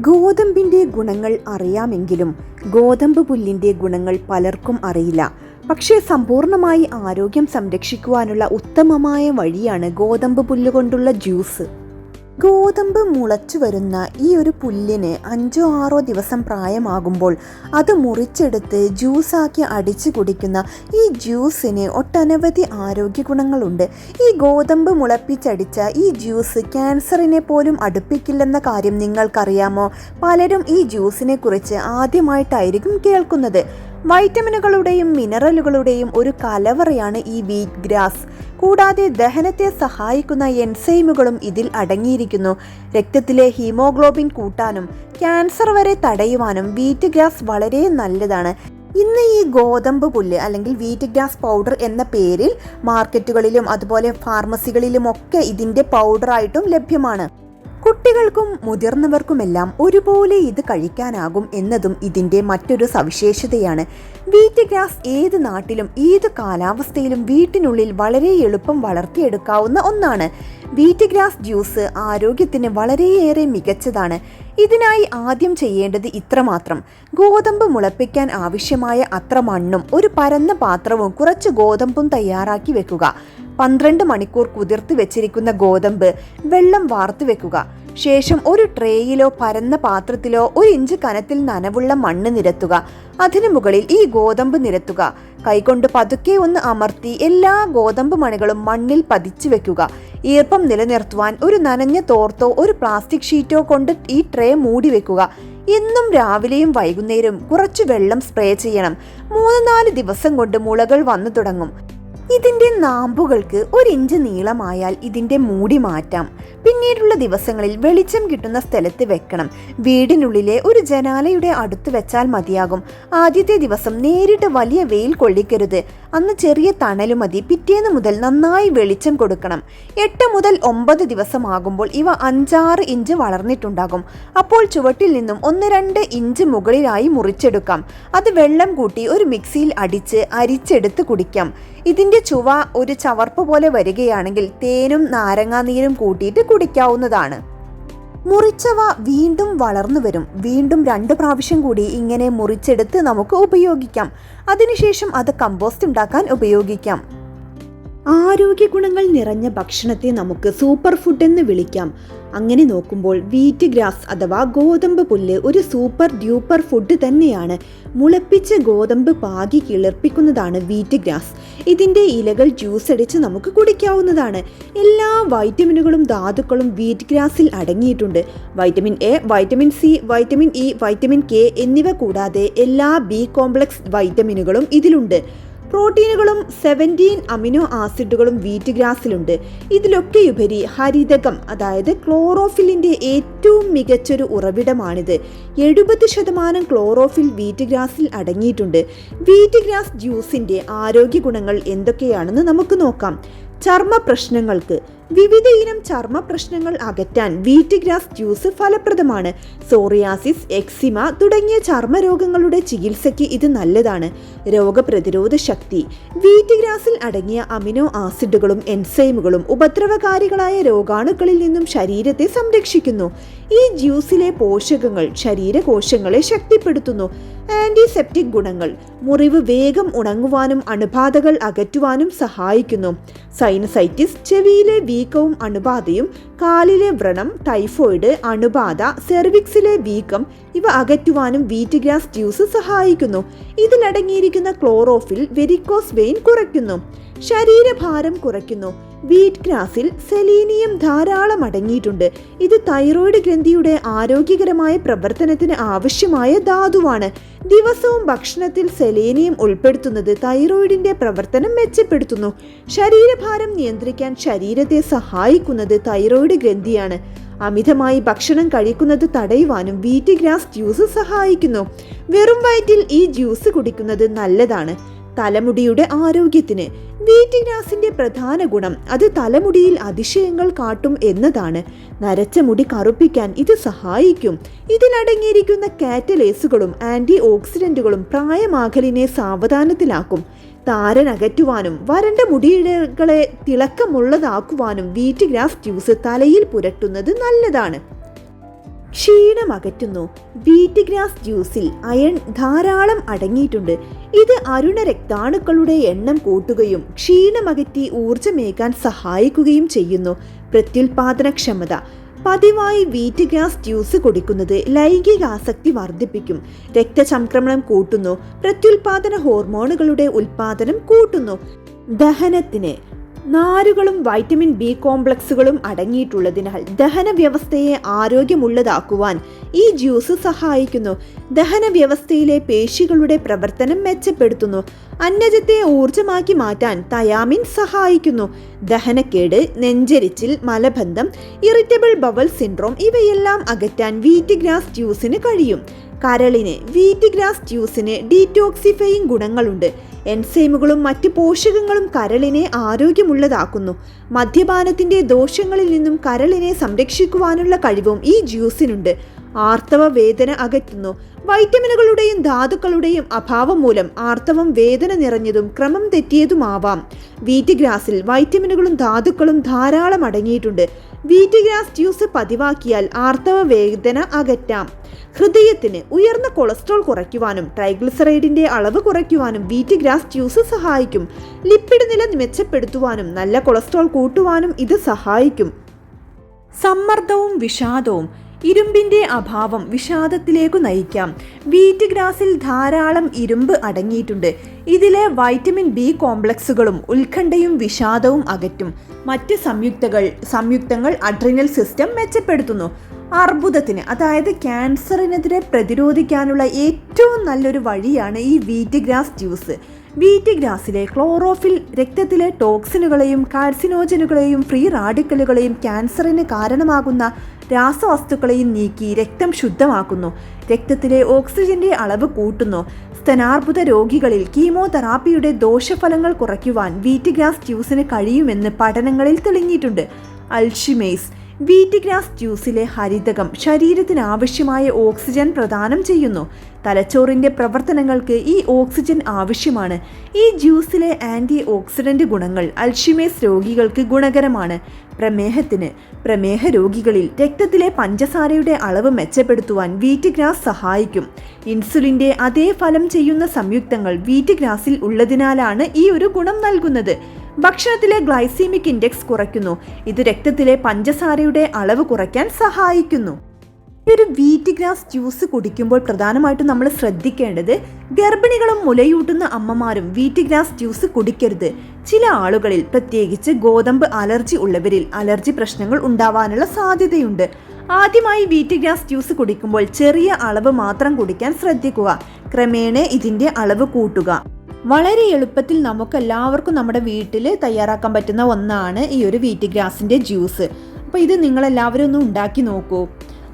ഗോതമ്പിന്റെ ഗുണങ്ങൾ അറിയാമെങ്കിലും ഗോതമ്പ് പുല്ലിന്റെ ഗുണങ്ങൾ പലർക്കും അറിയില്ല. പക്ഷേ സമ്പൂർണമായി ആരോഗ്യം സംരക്ഷിക്കുവാനുള്ള ഉത്തമമായ വഴിയാണ് ഗോതമ്പ് പുല്ല് കൊണ്ടുള്ള ജ്യൂസ്. ഗോതമ്പ് മുളച്ചു വരുന്ന ഈ ഒരു പുല്ലിന് അഞ്ചോ ആറോ ദിവസം പ്രായമാകുമ്പോൾ അത് മുറിച്ചെടുത്ത് ജ്യൂസാക്കി അടിച്ചു കുടിക്കുന്ന ഈ ജ്യൂസിന് ഒട്ടനവധി ആരോഗ്യ ഗുണങ്ങളുണ്ട്. ഈ ഗോതമ്പ് മുളപ്പിച്ചടിച്ച ഈ ജ്യൂസ് ക്യാൻസറിനെ പോലും അടുപ്പിക്കില്ലെന്ന കാര്യം നിങ്ങൾക്കറിയാമോ? പലരും ഈ ജ്യൂസിനെ കുറിച്ച് ആദ്യമായിട്ടായിരിക്കും കേൾക്കുന്നത്. വൈറ്റമിനുകളുടെയും മിനറലുകളുടെയും ഒരു കലവറയാണ് ഈ വീറ്റ് ഗ്രാസ്. കൂടാതെ ദഹനത്തെ സഹായിക്കുന്ന എൻസൈമുകളും ഇതിൽ അടങ്ങിയിരിക്കുന്നു. രക്തത്തിലെ ഹീമോഗ്ലോബിൻ കൂട്ടാനും ക്യാൻസർ വരെ തടയുവാനും വീറ്റ് ഗ്രാസ് വളരെ നല്ലതാണ്. ഇന്ന് ഈ ഗോതമ്പ് പുല്ല് അല്ലെങ്കിൽ വീറ്റ് ഗ്രാസ് പൗഡർ എന്ന പേരിൽ മാർക്കറ്റുകളിലും അതുപോലെ ഫാർമസികളിലും ഒക്കെ ഇതിന്റെ പൗഡറായിട്ടും ലഭ്യമാണ്. കുട്ടികൾക്കും മുതിർന്നവർക്കുമെല്ലാം ഒരുപോലെ ഇത് കഴിക്കാനാകും എന്നതും ഇതിന്റെ മറ്റൊരു സവിശേഷതയാണ്. വീറ്റ് ഗ്രാസ് ഏത് നാട്ടിലും ഏത് കാലാവസ്ഥയിലും വീട്ടിനുള്ളിൽ വളരെ എളുപ്പം വളർത്തിയെടുക്കാവുന്ന ഒന്നാണ്. വീറ്റ് ഗ്രാസ് ജ്യൂസ് ആരോഗ്യത്തിന് വളരെയേറെ മികച്ചതാണ്. ഇതിനായി ആദ്യം ചെയ്യേണ്ടത് ഇത്രമാത്രം. ഗോതമ്പ് മുളപ്പിക്കാൻ ആവശ്യമായ അത്ര മണ്ണും ഒരു പരന്ന പാത്രവും കുറച്ച് ഗോതമ്പും തയ്യാറാക്കി വെക്കുക. പന്ത്രണ്ട് മണിക്കൂർ കുതിർത്ത് വെച്ചിരിക്കുന്ന ഗോതമ്പ് വെള്ളം വാർത്തു വെക്കുക. ശേഷം ഒരു ട്രേയിലോ പരന്ന പാത്രത്തിലോ ഒരു ഇഞ്ച് കനത്തിൽ നനവുള്ള മണ്ണ് നിരത്തുക. അതിനു മുകളിൽ ഈ ഗോതമ്പ് നിരത്തുക. കൈകൊണ്ട് പതുക്കെ ഒന്ന് അമർത്തി എല്ലാ ഗോതമ്പ് മണികളും മണ്ണിൽ പതിച്ചു വെക്കുക. ഈർപ്പം നിലനിർത്തുവാൻ ഒരു നനഞ്ഞ തോർത്തോ ഒരു പ്ലാസ്റ്റിക് ഷീറ്റോ കൊണ്ട് ഈ ട്രേ മൂടി വെക്കുക. എന്നും രാവിലെയും വൈകുന്നേരം കുറച്ച് വെള്ളം സ്പ്രേ ചെയ്യണം. മൂന്ന് നാല് ദിവസം കൊണ്ട് മുളകൾ വന്നു തുടങ്ങും. ഇതിന്റെ നാമ്പുകൾക്ക് ഒരു ഇഞ്ച് നീളമായാൽ ഇതിന്റെ മൂടി മാറ്റാം. പിന്നീടുള്ള ദിവസങ്ങളിൽ വെളിച്ചം കിട്ടുന്ന സ്ഥലത്ത് വെക്കണം. വീടിനുള്ളിലെ ഒരു ജനാലയുടെ അടുത്ത് വെച്ചാൽ മതിയാകും. ആദ്യത്തെ ദിവസം നേരിട്ട് വലിയ വെയിൽ കൊള്ളിക്കരുത്. അന്ന് ചെറിയ തണലു മതി. പിറ്റേന്ന് മുതൽ നന്നായി വെളിച്ചം കൊടുക്കണം. എട്ട് മുതൽ ഒമ്പത് ദിവസമാകുമ്പോൾ ഇവ അഞ്ചാറ് ഇഞ്ച് വളർന്നിട്ടുണ്ടാകും. അപ്പോൾ ചുവട്ടിൽ നിന്നും ഒന്ന് രണ്ട് ഇഞ്ച് മുകളിലായി മുറിച്ചെടുക്കാം. അത് വെള്ളം കൂട്ടി ഒരു മിക്സിയിൽ അടിച്ച് അരിച്ചെടുത്ത് കുടിക്കാം. ഇതിന്റെ ചുവ ഒരു ചവർപ്പ് പോലെ വരികയാണെങ്കിൽ തേനും നാരങ്ങാനീരും കൂട്ടിയിട്ട് കുടിക്കാവുന്നതാണ്. മുറിച്ചവ വീണ്ടും വളർന്നു വരും. വീണ്ടും രണ്ട് പ്രാവശ്യം കൂടി ഇങ്ങനെ മുറിച്ചെടുത്ത് നമുക്ക് ഉപയോഗിക്കാം. അതിനുശേഷം അത് കമ്പോസ്റ്റ് ഉണ്ടാക്കാൻ ഉപയോഗിക്കാം. ആരോഗ്യ ഗുണങ്ങൾ നിറഞ്ഞ ഭക്ഷണത്തെ നമുക്ക് സൂപ്പർ ഫുഡ് എന്ന് വിളിക്കാം. അങ്ങനെ നോക്കുമ്പോൾ വീറ്റ് ഗ്രാസ് അഥവാ ഗോതമ്പ് പുല്ല് ഒരു സൂപ്പർ ഡ്യൂപ്പർ ഫുഡ് തന്നെയാണ്. മുളപ്പിച്ച് ഗോതമ്പ് പാകി കിളിർപ്പിക്കുന്നതാണ് വീറ്റ് ഗ്രാസ്. ഇതിന്റെ ഇലകൾ ജ്യൂസ് അടിച്ച് നമുക്ക് കുടിക്കാവുന്നതാണ്. എല്ലാ വൈറ്റമിനുകളും ധാതുക്കളും വീറ്റ് ഗ്രാസിൽ അടങ്ങിയിട്ടുണ്ട്. Vitamin A vitamin C vitamin E vitamin K എന്നിവ കൂടാതെ എല്ലാ ബി കോംപ്ലക്സ് വൈറ്റമിനുകളും ഇതിലുണ്ട്. പ്രോട്ടീനുകളും സെവന്റീൻ അമിനോ ആസിഡുകളും വീറ്റ് ഗ്രാസിലുണ്ട് ഇതിലൊക്കെയുപരി ഹരിതകം അതായത് ക്ലോറോഫിലിന്റെ ഏറ്റവും മികച്ചൊരു ഉറവിടമാണിത്. എഴുപത് ശതമാനം ക്ലോറോഫിൽ വീറ്റ് ഗ്രാസിൽ അടങ്ങിയിട്ടുണ്ട്. വീറ്റ് ഗ്രാസ് ജ്യൂസിന്റെ ആരോഗ്യ ഗുണങ്ങൾ എന്തൊക്കെയാണെന്ന് നമുക്ക് നോക്കാം. ചർമ്മ പ്രശ്നങ്ങൾക്ക് വിവിധ ഇനം ചർമ്മ പ്രശ്നങ്ങൾ അകറ്റാൻ വീറ്റ്ഗ്രാസ് ജ്യൂസ് ഫലപ്രദമാണ്. സോറിയാസിസ് എക്സിമ തുടങ്ങിയ ചർമ്മരോഗങ്ങളുടെ ചികിത്സയ്ക്ക് ഇത് നല്ലതാണ്. രോഗപ്രതിരോധ ശക്തി. വീറ്റ്ഗ്രാസിൽ അടങ്ങിയ അമിനോ ആസിഡുകളും എൻസൈമുകളും ഉപദ്രവകാരികളായ രോഗാണുക്കളിൽ നിന്നും ശരീരത്തെ സംരക്ഷിക്കുന്നു. ഈ ജ്യൂസിലെ പോഷകങ്ങൾ ശരീരകോശങ്ങളെ ശക്തിപ്പെടുത്തുന്നു. ആന്റിസെപ്റ്റിക് ഗുണങ്ങൾ മുറിവ് വേഗം ഉണങ്ങുവാനും അണുബാധകൾ അകറ്റുവാനും സഹായിക്കുന്നു. സൈനസൈറ്റിസ് ചെവിയിലെ വീക്കവും അണുബാധയും കാലിലെ വ്രണം ടൈഫോയിഡ് അണുബാധ സെർവിക്സിലെ വീക്കം ഇവ അകറ്റുവാനും വീറ്റ് ഗ്രാസ് ജ്യൂസ് സഹായിക്കുന്നു. ഇതിലടങ്ങിയിരിക്കുന്ന ക്ലോറോഫിൽ വെരിക്കോസ് വെയിൻ കുറയ്ക്കുന്നു. ശരീരഭാരം കുറയ്ക്കുന്നു. വീറ്റ് ഗ്രാസിൽ സെലീനിയം ധാരാളം അടങ്ങിയിട്ടുണ്ട്. ഇത് തൈറോയ്ഡ് ഗ്രന്ഥിയുടെ ആരോഗ്യകരമായ പ്രവർത്തനത്തിന് ആവശ്യമായ ധാതുവാണ്. ദിവസവും ഭക്ഷണത്തിൽ സെലേനിയം ഉൾപ്പെടുത്തുന്നത് തൈറോയിഡിന്റെ പ്രവർത്തനം മെച്ചപ്പെടുത്തുന്നു. ശരീരഭാരം നിയന്ത്രിക്കാൻ ശരീരത്തെ സഹായിക്കുന്നത് തൈറോയിഡ് ഗ്രന്ഥിയാണ്. അമിതമായി ഭക്ഷണം കഴിക്കുന്നത് തടയുവാനും വീറ്റ് ഗ്രാസ് ജ്യൂസ് സഹായിക്കുന്നു. വെറും വയറ്റിൽ ഈ ജ്യൂസ് കുടിക്കുന്നത് നല്ലതാണ്. തലമുടിയുടെ ആരോഗ്യത്തിന് വീറ്റ് ഗ്രാസിന്റെ പ്രധാന ഗുണം അത് തലമുടിയിൽ അതിശയങ്ങൾ കാട്ടും എന്നതാണ്. നരച്ച മുടി കറുപ്പിക്കാൻ ഇത് സഹായിക്കും. ഇതിലടങ്ങിയിരിക്കുന്ന കാറ്റലേസുകളും ആന്റി ഓക്സിഡന്റുകളും പ്രായമാകലിനെ സാവധാനത്തിലാക്കും. താരൻ അകറ്റുവാനും വരണ്ട മുടിയിഴകളെ തിളക്കമുള്ളതാക്കുവാനും വീറ്റ് ഗ്രാസ് ജ്യൂസ് തലയിൽ പുരട്ടുന്നത് നല്ലതാണ്. ക്ഷീണം അകറ്റുന്നു വീറ്റ് ഗ്രാസ് ജ്യൂസിൽ അയൺ ധാരാളം അടങ്ങിയിട്ടുണ്ട്. ഇത് അരുണ രക്താണുക്കളുടെ എണ്ണം കൂട്ടുകയും ക്ഷീണമകറ്റി ഊർജമേകാൻ സഹായിക്കുകയും ചെയ്യുന്നു. പ്രത്യുൽപാദനക്ഷമത. പതിവായി വീറ്റ് ഗ്രാസ് ജ്യൂസ് കുടിക്കുന്നത് ലൈംഗിക ആസക്തി വർദ്ധിപ്പിക്കും. രക്തചംക്രമണം കൂട്ടുന്നു. പ്രത്യുൽപാദന ഹോർമോണുകളുടെ ഉൽപാദനം കൂട്ടുന്നു. ദഹനത്തിന് നാരുകളും വൈറ്റമിൻ ബി കോംപ്ലക്സുകളും അടങ്ങിയിട്ടുള്ളതിനാൽ ദഹന വ്യവസ്ഥയെ ആരോഗ്യമുള്ളതാക്കുവാൻ ഈ ജ്യൂസ് സഹായിക്കുന്നു. ദഹന വ്യവസ്ഥയിലെ പേശികളുടെ പ്രവർത്തനം മെച്ചപ്പെടുത്തുന്നു. അന്നജത്തെ ഊർജമാക്കി മാറ്റാൻ തയാമിൻ സഹായിക്കുന്നു. ദഹനക്കേട് നെഞ്ചരിച്ചിൽ മലബന്ധം ഇറിറ്റബിൾ ബവൽ സിൻഡ്രോം ഇവയെല്ലാം അകറ്റാൻ വീറ്റ് ഗ്രാസ് ജ്യൂസിന് കഴിയും. കരളിന് വീറ്റ് ഗ്രാസ് ജ്യൂസിന് ഡീറ്റോക്സിഫയിങ് ഗുണങ്ങളുണ്ട്. എൻസൈമുകളും മറ്റ് പോഷകങ്ങളും കരളിനെ ആരോഗ്യമുള്ളതാക്കുന്നു. മദ്യപാനത്തിന്റെ ദോഷങ്ങളിൽ നിന്നും കരളിനെ സംരക്ഷിക്കുവാനുള്ള കഴിവും ഈ ജ്യൂസിനുണ്ട്. ആർത്തവ വേദന അകറ്റുന്നു. വൈറ്റമിനുകളുടെയും ധാതുക്കളുടെയും അഭാവം മൂലം ആർത്തവം വേദന നിറഞ്ഞതും ക്രമം തെറ്റിയതുമാവാം. വീറ്റ് ഗ്രാസിൽ വൈറ്റമിനുകളും ധാതുക്കളും ധാരാളം അടങ്ങിയിട്ടുണ്ട്. വീറ്റ് ഗ്രാസ് ജ്യൂസ് പതിവാക്കിയാൽ ആർത്തവ വേദന അകറ്റാം. ഹൃദയത്തിന് ഉയർന്ന കൊളസ്ട്രോൾ കുറയ്ക്കുവാനും ട്രൈഗ്ലിസറൈഡിന്റെ അളവ് കുറയ്ക്കുവാനും വീറ്റ് ഗ്രാസ് ജ്യൂസ് സഹായിക്കും. ലിപ്പിഡ് നില മെച്ചപ്പെടുത്തുവാനും നല്ല കൊളസ്ട്രോൾ കൂട്ടുവാനും ഇത് സഹായിക്കും. സമ്മർദ്ദവും വിഷാദവും ഇരുമ്പിന്റെ അഭാവം വിഷാദത്തിലേക്കു നയിക്കാം. വീറ്റ് ഗ്രാസിൽ ധാരാളം ഇരുമ്പ് അടങ്ങിയിട്ടുണ്ട്. ഇതിലെ വൈറ്റമിൻ ബി കോംപ്ലക്സുകളും ഉത്കണ്ഠയും വിഷാദവും അകറ്റും. മറ്റ് സംയുക്തകൾ സംയുക്തങ്ങൾ അഡ്രിനൽ സിസ്റ്റം മെച്ചപ്പെടുത്തുന്നു. അർബുദത്തിന് അതായത് ക്യാൻസറിനെതിരെ പ്രതിരോധിക്കാനുള്ള ഏറ്റവും നല്ലൊരു വഴിയാണ് ഈ വീറ്റ് ഗ്രാസ് ജ്യൂസ്. വീറ്റ് ഗ്രാസിലെ ക്ലോറോഫിൽ രക്തത്തിലെ ടോക്സിനുകളെയും കാർസിനോജനുകളെയും ഫ്രീ റാഡിക്കലുകളെയും ക്യാൻസറിന് കാരണമാകുന്ന രാസവസ്തുക്കളെയും നീക്കി രക്തം ശുദ്ധമാക്കുന്നു. രക്തത്തിലെ ഓക്സിജന്റെ അളവ് കൂട്ടുന്നു. സ്തനാർബുദ രോഗികളിൽ കീമോതെറാപ്പിയുടെ ദോഷഫലങ്ങൾ കുറയ്ക്കുവാൻ വീറ്റ് ഗ്രാസ് ജ്യൂസിന് കഴിയുമെന്ന് പഠനങ്ങളിൽ തെളിഞ്ഞിട്ടുണ്ട്. അൽഷിമേസ് വീറ്റ് ഗ്രാസ് ജ്യൂസിലെ ഹരിതകം ശരീരത്തിന് ആവശ്യമായ ഓക്സിജൻ പ്രദാനം ചെയ്യുന്നു. തലച്ചോറിന്റെ പ്രവർത്തനങ്ങൾക്ക് ഈ ഓക്സിജൻ ആവശ്യമാണ്. ഈ ജ്യൂസിലെ ആന്റി ഓക്സിഡന്റ് ഗുണങ്ങൾ അൽഷിമേസ് രോഗികൾക്ക് ഗുണകരമാണ്. പ്രമേഹത്തിന് പ്രമേഹ രോഗികളിൽ രക്തത്തിലെ പഞ്ചസാരയുടെ അളവ് മെച്ചപ്പെടുത്തുവാൻ വീറ്റ് ഗ്രാസ് സഹായിക്കും. ഇൻസുലിന്റെ അതേ ഫലം ചെയ്യുന്ന സംയുക്തങ്ങൾ വീറ്റ് ഗ്രാസിൽ ഉള്ളതിനാലാണ് ഈ ഒരു ഗുണം നൽകുന്നത്. ഭക്ഷണത്തിലെ ഗ്ലൈസീമിക് ഇൻഡെക്സ് കുറയ്ക്കുന്നു. ഇത് രക്തത്തിലെ പഞ്ചസാരയുടെ അളവ് കുറയ്ക്കാൻ സഹായിക്കുന്നു. ഒരു വീറ്റ് ഗ്രാസ് ജ്യൂസ് കുടിക്കുമ്പോൾ പ്രധാനമായിട്ടും നമ്മൾ ശ്രദ്ധിക്കേണ്ടത് ഗർഭിണികളും മുലയൂട്ടുന്ന അമ്മമാരും വീറ്റ് ഗ്രാസ് ജ്യൂസ് കുടിക്കരുത്. ചില ആളുകളിൽ പ്രത്യേകിച്ച് ഗോതമ്പ് അലർജി ഉള്ളവരിൽ അലർജി പ്രശ്നങ്ങൾ ഉണ്ടാവാനുള്ള സാധ്യതയുണ്ട്. ആദ്യമായി വീറ്റ് ഗ്രാസ് ജ്യൂസ് കുടിക്കുമ്പോൾ ചെറിയ അളവ് മാത്രം കുടിക്കാൻ ശ്രദ്ധിക്കുക. ക്രമേണ ഇതിന്റെ അളവ് കൂട്ടുക. വളരെ എളുപ്പത്തിൽ നമുക്കെല്ലാവർക്കും നമ്മുടെ വീട്ടിൽ തയ്യാറാക്കാൻ പറ്റുന്ന ഒന്നാണ് ഈ ഒരു വീറ്റ് ഗ്രാസിന്റെ ജ്യൂസ്. അപ്പോൾ ഇത് നിങ്ങളെല്ലാവരും ഒന്ന് ഉണ്ടാക്കി നോക്കൂ.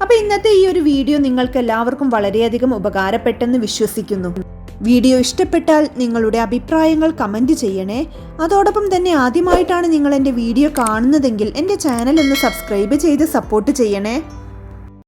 അപ്പോൾ ഇന്നത്തെ ഈ ഒരു വീഡിയോ നിങ്ങൾക്ക് എല്ലാവർക്കും വളരെയധികം ഉപകാരപ്പെട്ടെന്ന് വിശ്വസിക്കുന്നു. വീഡിയോ ഇഷ്ടപ്പെട്ടാൽ നിങ്ങളുടെ അഭിപ്രായങ്ങൾ കമന്റ് ചെയ്യണേ. അതോടൊപ്പം തന്നെ ആദ്യമായിട്ടാണ് നിങ്ങൾ എന്റെ വീഡിയോ കാണുന്നതെങ്കിൽ എന്റെ ചാനൽ ഒന്ന് സബ്സ്ക്രൈബ് ചെയ്ത് സപ്പോർട്ട് ചെയ്യണേ.